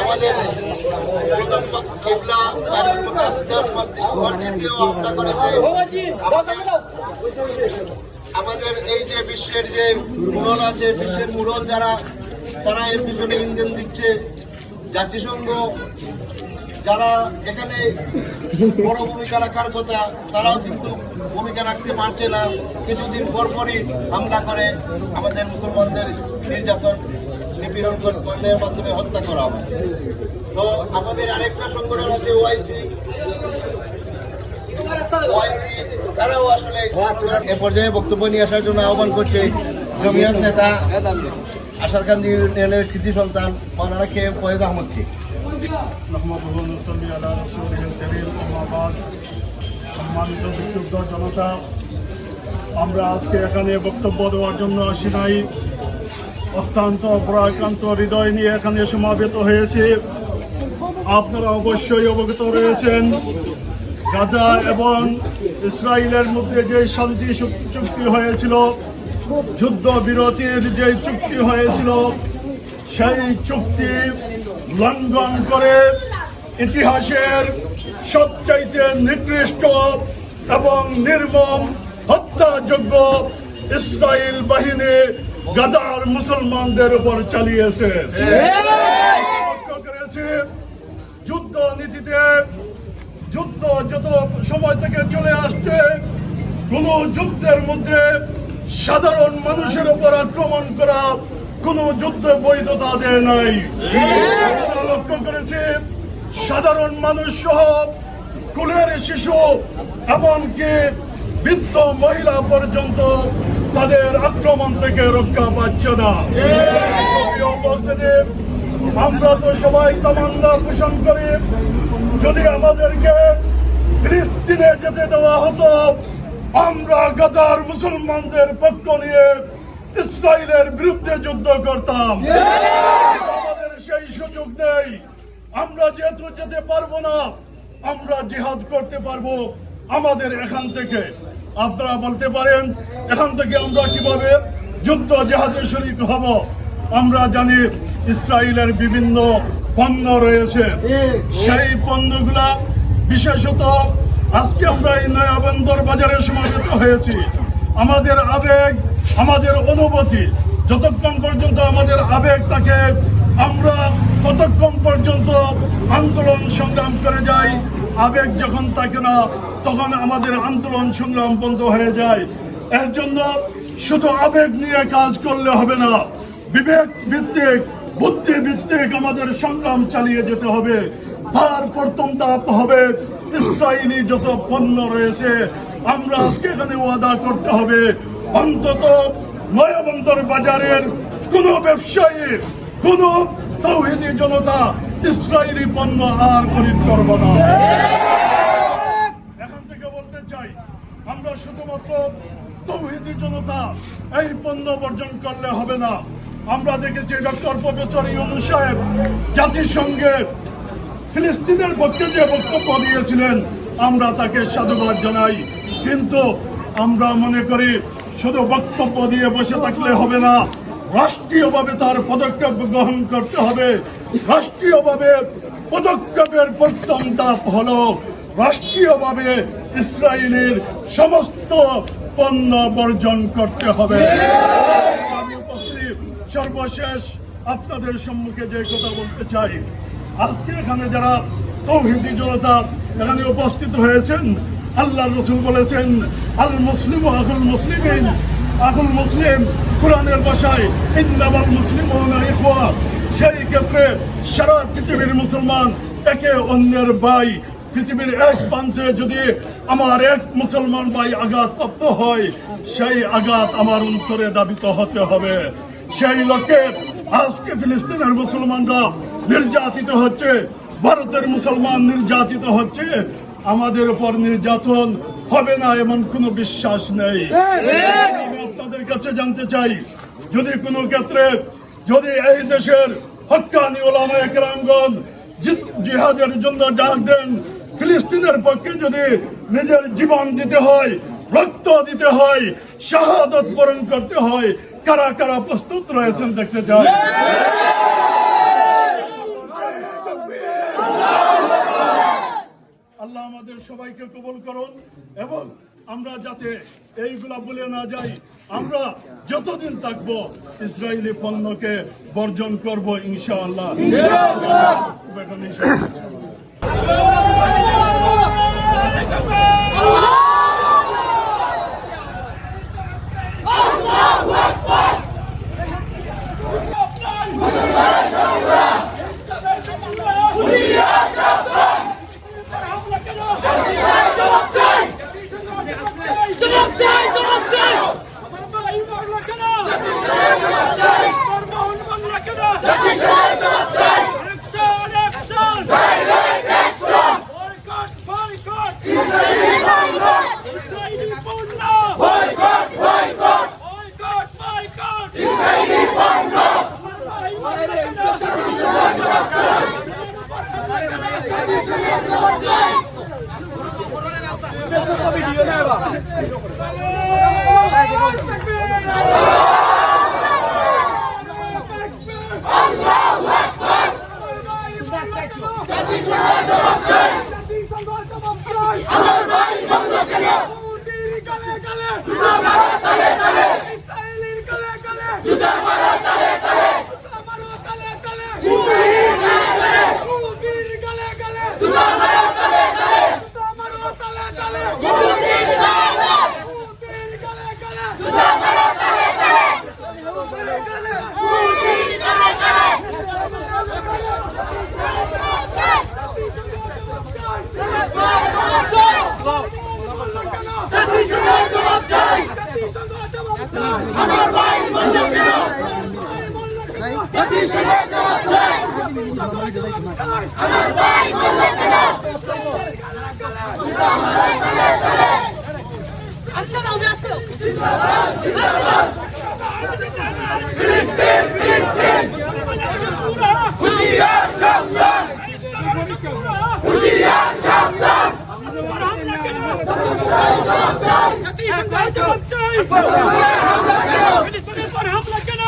আমাদের আমাদের এই যে বিশ্বের যে মুরল আছে, বিশ্বের মুরল যারা, তারা এর পিছনে ইন্ধন দিচ্ছে। জাতিসংঘ যারা এখানে বড় ভূমিকা রাখার কথা, তারাও কিন্তু ভূমিকা রাখতে পারছে না। কিছুদিন পর পরই হামলা করে আমাদের মুসলমানদের নির্যাতন। নিপীড়ন কর্মের মাধ্যমে হত্যা করা হয়। তো আমাদের আরেকটা সংগঠন আছে ওআইসি ওআইসি তারাও আসলে এ পর্যায়ে বক্তব্য নিয়ে আসার জন্য আহ্বান করছে জমিয়াত নেতা আশারকান্দি ইউনিয়নের কৃষি সন্তান কে এম ফয়েজ আহমদকে সম্মানিত বিক্ষুব্ধ জনতা আমরা আজকে এখানে বক্তব্য দেওয়ার জন্য আসি নাই। অত্যন্ত অপরাক্রান্ত হৃদয় নিয়ে এখানে সমাবেত হয়েছে। আপনারা অবশ্যই অবগত রয়েছেন। গাজা এবং ইসরায়েলের মধ্যে যে শান্তি চুক্তি হয়েছিল, যুদ্ধ বিরতির যে চুক্তি হয়েছিল, সেই চুক্তি লঙ্ঘন করে ইতিহাসের সবচাইতে নিকৃষ্ট এবং নির্মম হত্যাযোগ্য ইসরায়েল বাহিনী গাজার মুসলমানদের উপর চালিয়েছে। লক্ষ্য করেছে। যুদ্ধ নীতিতে যুদ্ধ যত সময় থেকে চলে আসছে কোন যুদ্ধের মধ্যে সাধারণ মানুষের উপর আক্রমণ করা কোন যুদ্ধ বৈধতা দেয় নাই। লক্ষ্য করেছে সাধারণ মানুষ সহ কুলের শিশু এমনকি বৃদ্ধ মহিলা পর্যন্ত তাদের আক্রমণ থেকে রক্ষা পাচ্ছে না। আমরা তো সবাই তামান্না পোষণ করি। যদি আমাদেরকে ফিলিস্তিনে যেতে দেওয়া হতো, আমরা গাজার মুসলমানদের পক্ষ নিয়ে ইসরায়েলের বিরুদ্ধে যুদ্ধ করতাম। আমাদের সেই সুযোগ নেই। আমরা যেহেতু যেতে পারব না, আমরা জিহাদ করতে পারব আমাদের এখান থেকে। আপনারা বলতে পারেন, এখান থেকে আমরা কীভাবে যুদ্ধ জাহাজে শরিক হব? আমরা জানি ইসরায়েলের বিভিন্ন পণ্য রয়েছে। সেই পণ্যগুলা বিশেষত আজকে আমরা এই নয়া বন্দর বাজারে সমাবেত হয়েছি। আমাদের আবেগ, আমাদের অনুভূতি, যতক্ষণ পর্যন্ত আমাদের আবেগ থাকে, আমরা ততক্ষণ পর্যন্ত আন্দোলন সংগ্রাম করে যাই। আবেগ যখন থাকে না, তখন আমাদের আন্দোলন সংগ্রাম বন্ধ হয়ে যায়। এর জন্য শুধু আবেগ নিয়ে কাজ করলে হবে না, বিবেক ভিত্তিক, বুদ্ধি ভিত্তিক আমাদের সংগ্রাম চালিয়ে যেতে হবে। তার প্রথম ধাপ হবে ইসরায়েলি যত পণ্য রয়েছে, আমরা আজকে এখানে ওয়াদা করতে হবে। অন্তত নয়াবন্দর বাজারের কোনো ব্যবসায়ী, কোনো তৌহিদি জনতা ইসরায়েলি পণ্য আর খরিদ করব না। এখান থেকে বলতে চাই, আমরা শুধুমাত্র তৌহিদি জনতা এই পণ্য বর্জন করলে হবে না। আমরা দেখেছি ডক্টর প্রফেসর ইউনু সাহেব জাতিসংঘের ফিলিস্তিনের পক্ষে যে বক্তব্য দিয়েছিলেন, আমরা তাকে সাধুবাদ জানাই। কিন্তু আমরা মনে করি, শুধু বক্তব্য দিয়ে বসে থাকলে হবে না। রাষ্ট্রীয়ভাবে তার পদক্ষেপ গ্রহণ করতে হবে। রাষ্ট্রীয়ভাবে পদক্ষেপের প্রথম ধাপ হলো রাষ্ট্রীয়ভাবে ইসরায়েলের সমস্ত পণ্য বর্জন করতে হবে। সর্বশেষ আপনাদের সম্মুখে যে কথা বলতে চাই, আজকে এখানে যারা তৌহিদি জনতা এখানে উপস্থিত হয়েছেন আল্লাহ রসুল বলেছেন, আল মুসলিম আকুল মুসলিম আকুল মুসলিম কোরআনের ভাষায় ইন্দাবাল মুসলিম সেই ক্ষেত্রে সারা পৃথিবীর মুসলমান একে অন্যের ভাই পৃথিবীর এক প্রান্তে যদি আমার এক মুসলমান ভাই আঘাতপ্রাপ্ত হয় সেই আঘাত আমার অন্তরে দাবিত হতে হবে। সেই লক্ষ্যে আজকে ফিলিস্তিনের মুসলমানরা নির্যাতিত হচ্ছে ভারতের মুসলমান নির্যাতিত হচ্ছে। আমাদের উপর নির্যাতন হবে না এমন কোনো বিশ্বাস নেই। আমি আপনাদের কাছে জানতে চাই, যদি কোনো ক্ষেত্রে যদি এই দেশের হকানি ওলামা একরামগঞ্জ জিহাদের জন্য ডাক দেন, ফিলিস্তিনের পক্ষে যদি নিজের জীবন দিতে হয়, রক্ত দিতে হয়, শাহাদত পূরণ করতে হয়, কারা কারা প্রস্তুত রয়েছেন দেখতে চাই। আল্লাহ আমাদের সবাইকে কবল করুন এবং আমরা যাতে এইগুলা বলে না যাই আমরা যতদিন থাকব ইসরায়েলি পণ্যকে বর্জন করব ইনশাআল্লাহ। ইনশাআল্লাহ! Stop that! আমার ভাই বন্ধু কেন জাতির সঙ্গে জবাব চাই আমার ভাই বন্ধু কেন হামলা কেন হামলা কেন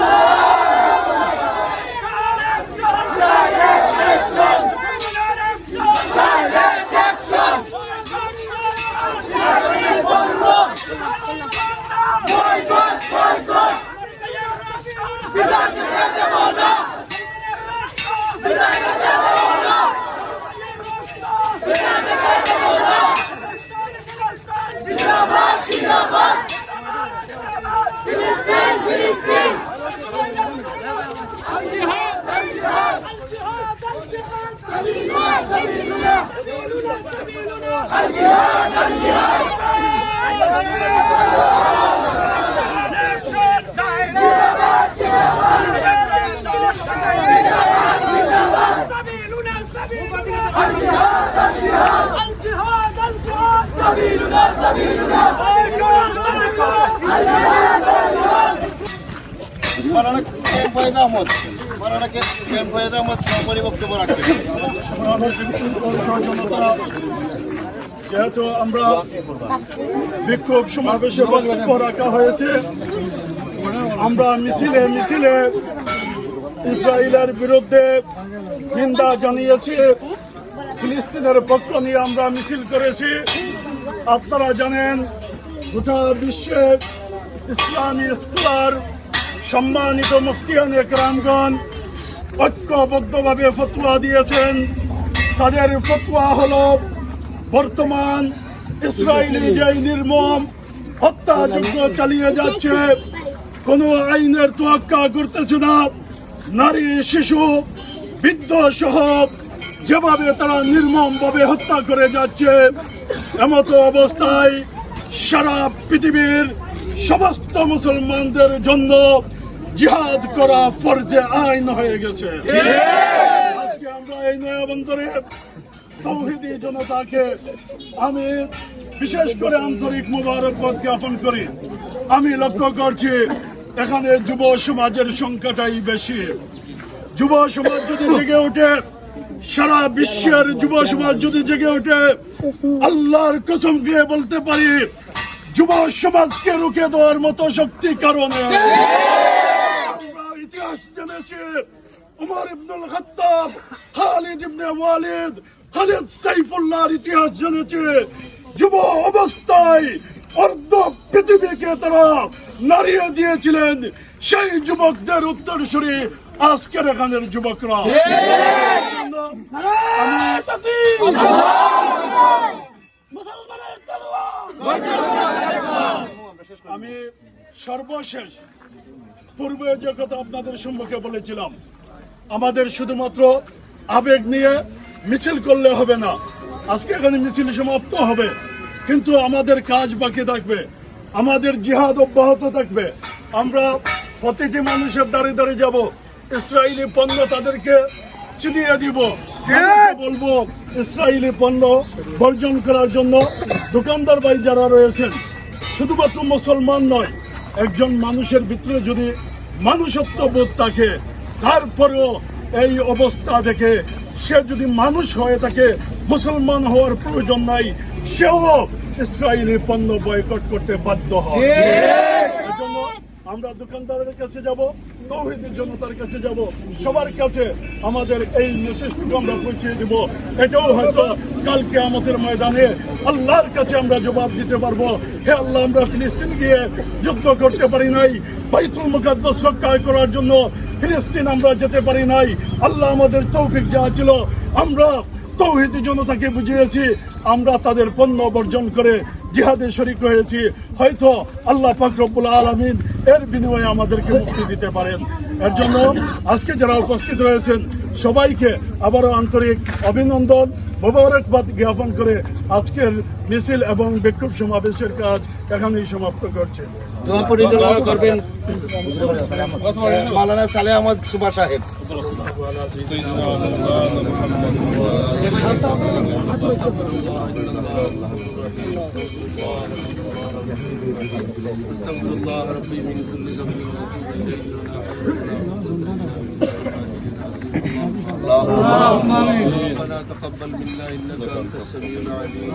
네. যেহেতু আমরা বিক্ষোভ সমাবেশে বক্তব্য রাখা হয়েছে, আমরা মিছিলে মিছিলে ইসরায়েলের বিরুদ্ধে নিন্দা জানিয়েছি, ফিলিস্তিনের পক্ষ নিয়ে আমরা মিছিল করেছি। আপনারা জানেন, গোটা বিশ্বে ইসলামী স্কলার সম্মানিত মুফতিয়ান একরামগণ ঐক্যবদ্ধভাবে ফতোয়া দিয়েছেন। তাদের ফতোয়া হলো, বর্তমান ইসরায়েলি যে নির্মম হত্যাযজ্ঞ চালিয়ে যাচ্ছে, কোনো আইনের তোয়াক্কা করতেছে না। নারী, শিশু বৃদ্ধ সহ যেভাবে তারা নির্মমভাবে হত্যা করে যাচ্ছে এমতো অবস্থায় সারা পৃথিবীর সমস্ত মুসলমানদের জন্য জিহাদ করা ফরজে আইন হয়ে গেছে। আজকে আমরা এই নয়াবন্দরে তৌহিদি জনতাকে আমি বিশেষ করে আন্তরিক মুবারকবাদ জ্ঞাপন করি। আমি লক্ষ্য করছি এখানে যুব সমাজের সংখ্যাটাই বেশি। যুব সমাজ যদি জেগে ওঠে সারা বিশ্বের যুব সমাজ যদি জেগে ওঠে, আল্লাহর কসম দিয়ে বলতে পারি, যুব সমাজকে রুখে দেওয়ার মতো শক্তি কারণে ইতিহাস জেনেছি, উমর ইবনুল খাত্তাব, খালিদ ইবনে ওয়ালিদ, খালিদ সাইফুল্লাহর ইতিহাস জেনেছে। যুব অবস্থায় অর্ধ পৃথিবীকে তারা নাড়িয়ে দিয়েছিলেন। সেই যুবকদের উত্তরসূরি আজকের এখানের যুবকরা আমি সর্বশেষ পূর্বে যে কথা আপনাদের সম্মুখে বলেছিলাম আমাদের শুধুমাত্র আবেগ নিয়ে মিছিল করলে হবে না। আজকে এখানে মিছিল সমাপ্ত হবে কিন্তু আমাদের কাজ বাকি থাকবে আমাদের জিহাদ অব্যাহত থাকবে। আমরা প্রতিটি মানুষের দাঁড়িয়ে দাঁড়িয়ে যাব ইসরায়েলি পণ্য তাদেরকে চিনিয়ে দিব বলব ইসরায়েলি পণ্য বর্জন করার জন্য দোকানদার ভাই যারা রয়েছেন শুধুমাত্র মুসলমান নয় একজন মানুষের ভিতরে যদি মানুষত্ব বোধ থাকে তারপরেও এই অবস্থা দেখে সে যদি মানুষ হয়ে থাকে মুসলমান হওয়ার প্রয়োজন নাই সেও ইসরায়েলি পণ্য বয়কট করতে বাধ্য হয়। এজন্য আমরা দোকানদারের কাছে যাব, তৌহিদের জনতার কাছে যাব। সবার কাছে আমাদের এই মেসেজটুকু আমরা পৌঁছে দিব। এটাও হয়তো কালকে আমাদের ময়দানে আল্লাহর কাছে আমরা জবাব দিতে পারব। হে আল্লাহ, আমরা ফিলিস্তিন গিয়ে যুদ্ধ করতে পারি নাই, বাইতুল মুকাদ্দাস রক্ষা করার জন্য ফিলিস্তিন আমরা যেতে পারি নাই। আল্লাহ আমাদের তৌফিক যা ছিল। আমরা তৌহিদি জনতাকে বুঝিয়েছি। আমরা তাদের পণ্য বর্জন করে জিহাদে শরিক হয়েছি হয়তো আল্লাহ পাকরবুল আলমিন এর বিনিময়ে আমাদেরকে মুক্তি দিতে পারেন। এর জন্য আজকে যারা উপস্থিত রয়েছেন, সবাইকে আবারও আন্তরিক অভিনন্দন, মোবারকবাদ জ্ঞাপন করে আজকের মিছিল এবং বিক্ষোভ সমাবেশের কাজ এখানেই সমাপ্ত করছে। দোয়া পরিচালনা করবেন মালানা সালে আহমদ সুবা সাহেব استغفر الله ربي من كل ذنب اللهم امين ربنا تقبل منا انك انت السميع العليم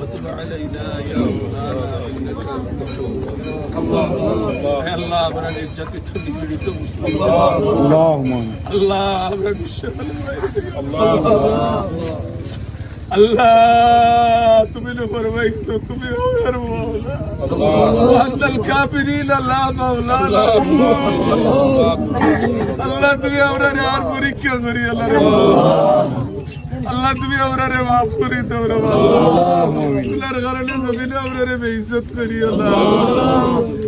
وتب علينا يا مولانا انك انت التواب اللهم يا الله আমরা নির্যাতিত নিপীড়িত মুসলমান আল্লাহ আমরা বিশ্বের আল্লাহ আল্লাহ, তুমি উপর বাইছো তুমি আল্লাহ তুমি আমরা রে আর পরীক্ষা করি আল্লাহ আল্লাহ, তুমি আমরা মাফ করি তোমরা আল্লাহর কারণে জমিনে আমরা রে বেইজ্জত করি আল্লাহ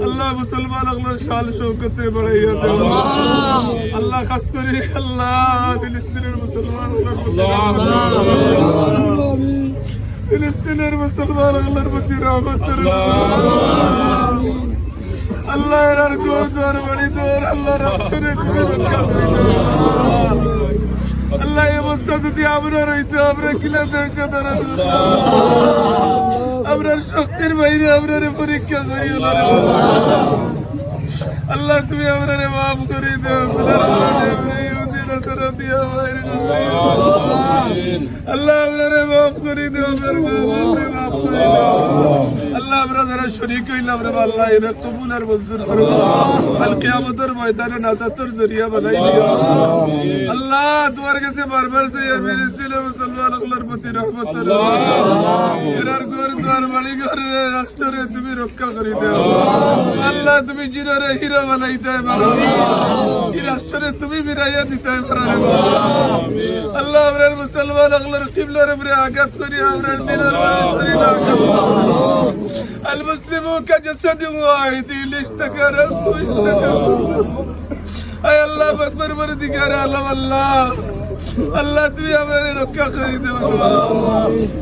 আল্লাহ, মুসলমান আপনার শাল শৌকত রে বাড়াইয়া আল্লাহ করে। আল্লাহ ফিলিস্তিনের মুসলমান আল্লাহ। ফিলিস্তিনের মুসলমান আল্লাহর প্রতি রহমত। আল্লাহ এর গোর দর বাড়ি দর আল্লাহ করে। আল্লাহ এই অবস্থা যদি আমরা রইতো আমরা কিলা ধৈর্য ধরা আমরা শক্তির বাইরে আপনারে পরীক্ষা করিও না রে আল্লাহ, তুমি আমরা আল্লাহ আপনারে মাফ করে দেও আপনার মা বাপরে মাফ করে দেও। আল্লাহ, আমরা যারা শরীক হইলাম রে আল্লাহ এরা কবুল আর মঞ্জুর করো কাল কিয়ামতের ময়দানে নাজাতের জরিয়া বানাই দিও। আল্লাহ তোমার কাছে বারবার সে আর ফিলিস্তিন ও মুসলমান সকলের প্রতি রহমত এরার ঘর দ্বার বাড়ি ঘর রাষ্ট্রে তুমি রক্ষা করি দেও আল্লাহ তুমি জিরোরে হিরো বানাইতে পারো এই রাষ্ট্রে তুমি ফিরাইয়া দিতে পারো রে আল্লাহ আমরার মুসলমান সকলের কিবলার উপরে আঘাত করি আমরার দিনের শরীর আঘাত المسلمون كجسد واحد اشتكى رأسه اشتكى اي الله اكبر بردگار আলম আল্লাহ আল্লাহ তুমি আমারে রক্ষা করে দেও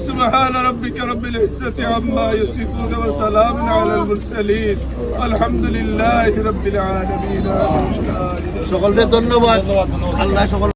سبحان ربك رب العزة عما يصفون وسلام على المرسلين والحمد لله رب العالمين সকলকে ধন্যবাদ আল্লাহ সকল